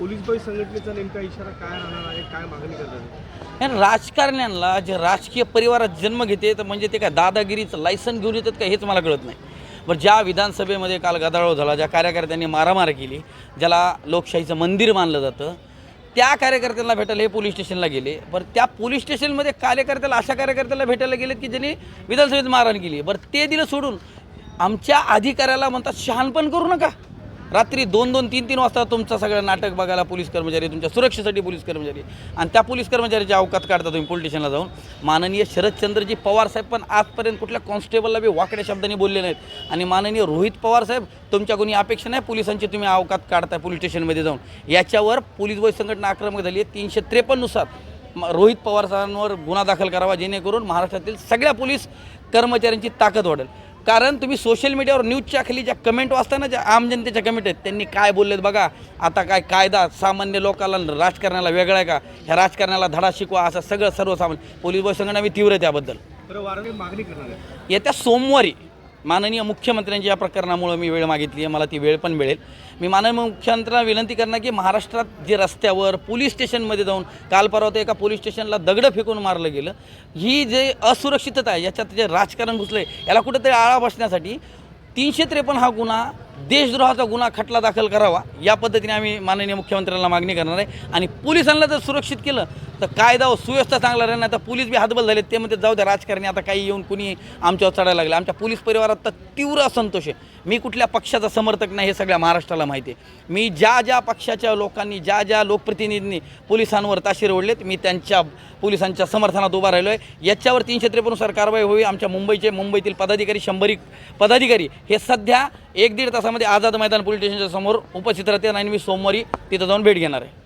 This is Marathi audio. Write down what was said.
पोलीस बाई संघटनेचा नेमका इशारा काय राहणार आहे? काय मागणी करणार आणि राजकारण्यांना जे राजकीय परिवारात जन्म घेते तर म्हणजे ते काय दादागिरीचं लायसन घेऊन येतात का हेच मला कळत नाही. बरं ज्या विधानसभेमध्ये काल गदारोळ झाला ज्या कार्यकर्त्यांनी मारामार केली ज्याला लोकशाहीचं मंदिर मानलं जातं त्या कार्यकर्त्यांना भेटायला हे पोलीस स्टेशनला गेले. बरं त्या पोलीस स्टेशनमध्ये कार्यकर्त्याला अशा कार्यकर्त्याला भेटायला गेलेत की ज्यांनी विधानसभेत मारहाण केली. बरं ते दिलं सोडून आमच्या अधिकाऱ्याला म्हणतात शहाणपण करू नका. रात्री दोन दोन तीन तीन वाजता तुमचं सगळं नाटक बघायला पोलीस कर्मचारी तुमच्या सुरक्षेसाठी पोलीस कर्मचारी. आणि त्या पोलीस कर्मचाऱ्याची अवकात काढता तुम्ही पोलीस स्टेशनला जाऊन. माननीय शरदचंद्रजी पवार साहेब पण आजपर्यंत कुठल्या कॉन्स्टेबलला बी वाकड्या शब्दांनी बोलले नाहीत. आणि माननीय रोहित पवार साहेब तुमच्या कोणी अपेक्षा नाही पोलिसांची तुम्ही अवकात काढताय पोलीस स्टेशनमध्ये जाऊन. याच्यावर पोलीस बळ संघटना आक्रमक झाली आहे. तीनशे त्रेपन्ननुसार म- रोहित पवार सरांवर गुन्हा दाखल करावा जेणेकरून महाराष्ट्रातील सगळ्या पोलीस कर्मचाऱ्यांची ताकद वाढेल. कारण तुम्ही सोशल मीडियावर न्यूजच्या खाली ज्या कमेंट वाचताना ज्या आम जनतेच्या कमेंट आहेत त्यांनी काय बोललेत बघा. आता काय कायदा सामान्य लोकांना राजकारणाला वेगळा आहे का? ह्या राजकारणाला धडा शिकवा असं सगळं सर्वसामान्य. पोलीस बळ संघटना मी तीव्र आहे त्याबद्दल. मागणी करणार आहे. येत्या सोमवारी माननीय मुख्यमंत्र्यांच्या या प्रकरणामुळं मी वेळ मागितली आहे मला ती वेळ पण मिळेल. मी माननीय मुख्यमंत्र्यांना विनंती करणार की महाराष्ट्रात जे रस्त्यावर पोलीस स्टेशनमध्ये जाऊन काल परवा एका पोलीस स्टेशनला दगडं फेकून मारलं गेलं ही जे असुरक्षितता आहे याच्यात जे राजकारण घुसलं आहे याला कुठेतरी आळा बसण्यासाठी तीनशे त्रेपन्न हा गुन्हा देशद्रोहाचा गुन्हा खटला दाखल करावा या पद्धतीने आम्ही माननीय मुख्यमंत्र्यांना मागणी करणार आहे. आणि पोलिसांना जर सुरक्षित केलं तर कायदा व सुव्यवस्था चांगला राहील नाही तर पोलीस बी हातबल झाले. ते म्हणते जाऊ द्या राजकारणी आता काही येऊन कुणी आमच्यावर चढायला लागले. आमच्या पोलीस परिवारात तर तीव्र असंतोष आहे. मी कुठल्या पक्षाचा समर्थक नाही हे सगळ्या महाराष्ट्राला माहिती आहे. मी ज्या ज्या पक्षाच्या लोकांनी ज्या ज्या लोकप्रतिनिधींनी पोलिसांवर ताशीर ओढलेत मी त्यांच्या पोलिसांच्या समर्थनात उभा राहिलो आहे याच्यावर तीनशे त्रेपन्ननुसार कारवाई होईल आमच्या मुंबईचे मुंबईतील पदाधिकारी शंभरी पदाधिकारी हे सध्या एक दीड तासामध्ये आझाद मैदान पोलीस स्टेशनच्या समोर उपस्थित राहते आणि मी सोमवारी तिथं जाऊन भेट घेणार आहे.